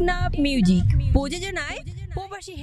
Teknaf music প্রযোজনায় প্রবাসী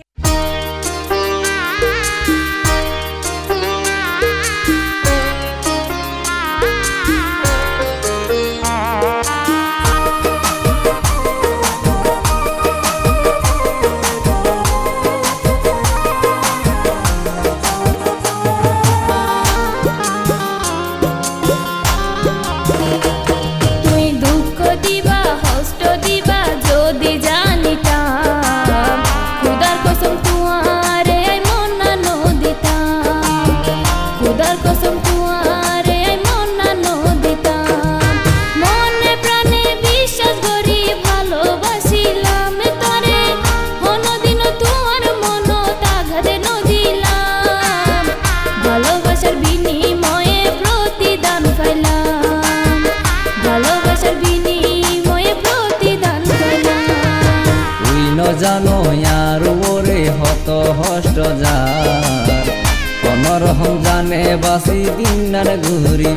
অনরহম জানে বাসি দিনার ঘুরি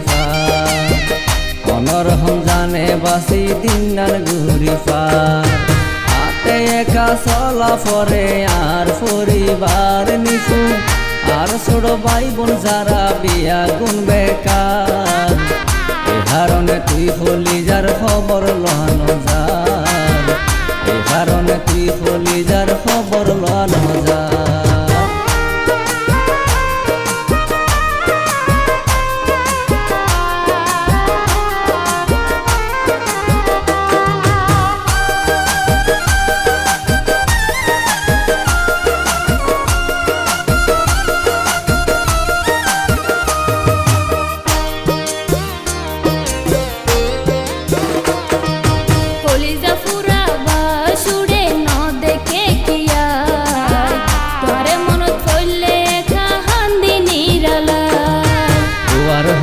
অনরহম জানে বাসি দিনার ঘুরি হাতে একা চলা পরে আর পরিবার নিশু। আর ছোট ভাই বোন যারা বিয়া গুণ বেকার এ তুই হলি যার খবর লহানো যার। কারণে তুই হলি যার খবর লহানো যার।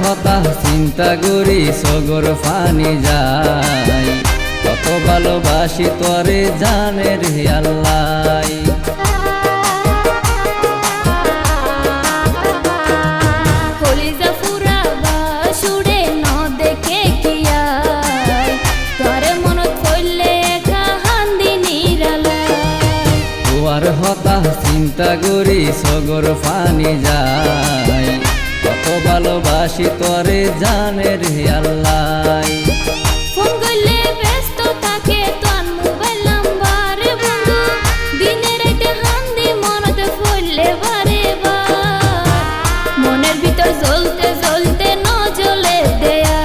হতাশ চিন্তা করি সগর ফানি যাই কত ভালোবাসি তরে জানে রে আল্লাহ। চিন্তা করি সগর ফানি যাই কত ভালোবাসি তরে জানে রে আল্লাহ। ফোন করলে ব্যস্ত থাকে তোর মোবাইল নাম্বার বন্ধু দিনে রাতে হান্দি মনতে ফইলে বারে বার মনের ভিতর জ্বলতে জ্বলতে ন জ্বলে দেয়া।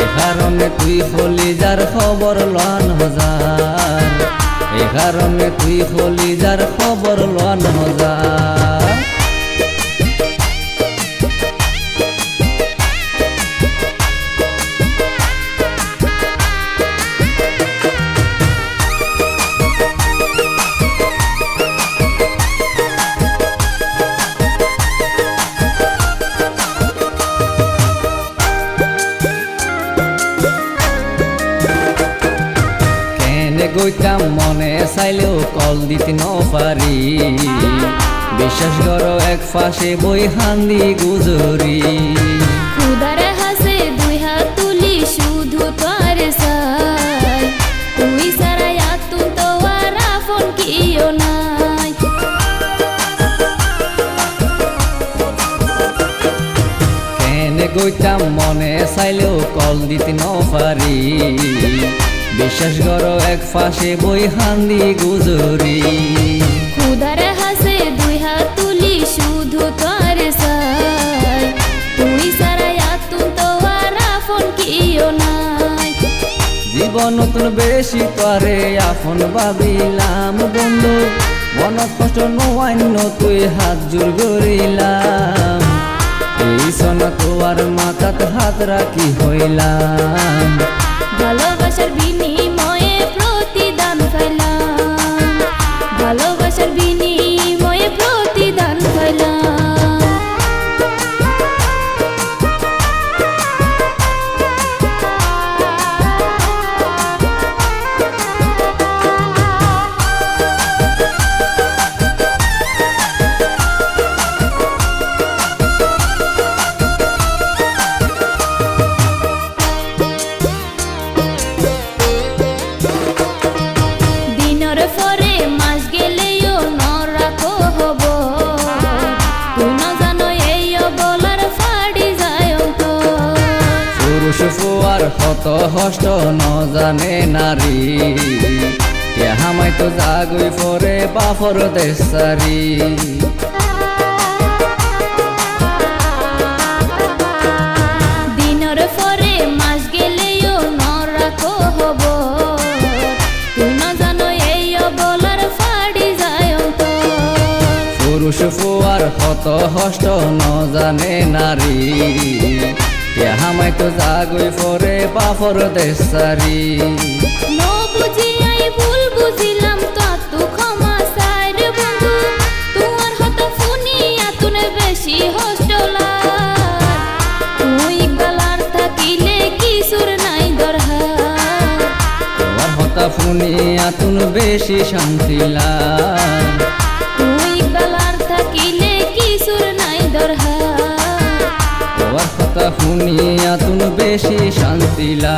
এই কারণে তুই হলি যার খবর লন হাজার। এই কারণে তুই হলি যার খবর লন গইতাম মনে চাইলেও কল দিতে নপারি বিশ্বাস করো এক ফাঁসে বই হান্দি গুজরি। খুদারে হাসে দুই হাত তুলি শুধু তোর সাই তুই সারা আতুন তো আর আপন কিও নাই। কেনে গইতাম মনে চাইলেও কল দিতে নপারি বিশ্বাস করো এক ফাঁসে বই হান্দি গুজরি। খুদারে হাসে দুই হাত তুলি শুধু তোর সাই তুই সারা আতুন তো আর আপন কিও নাই। জীবন নতুন বেশি করে আপন ভাবিলাম বন্ধু। মনত কষ্ট নয় তুই হাত জোর গরিলাম এই সনা তোয়ার মাথাত হাত রাখি হইলাম। হত হষ্ট ন জানে নারী হামাই তো জাগুই পরে বাফর দেশারি পুরুষ ফুয়ার হত হষ্ট ন জানে নারী। হামাই তো জাগুই পরে বাফর দেশারি ন বুঝিয়াই ভুল বুঝিলাম তো দরহার শুনিয়া তুমি বেশি তুন বেশি শান্তিলা